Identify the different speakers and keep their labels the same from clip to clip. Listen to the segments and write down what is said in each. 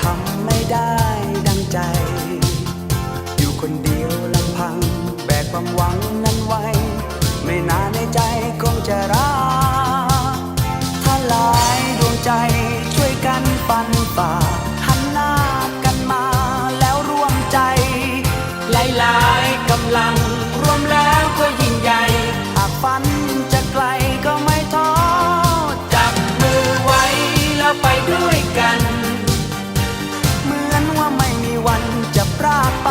Speaker 1: ทำไม่ได้ พรากไป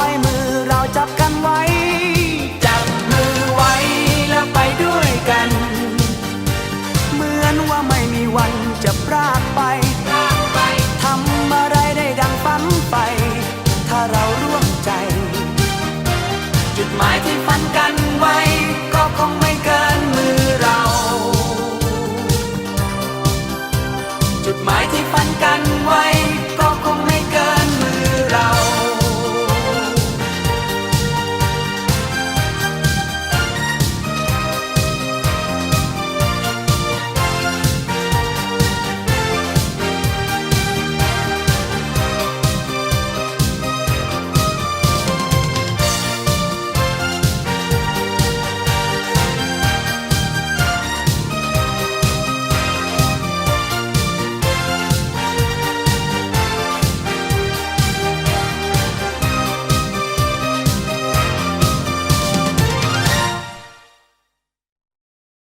Speaker 1: ย วันจะพรากไป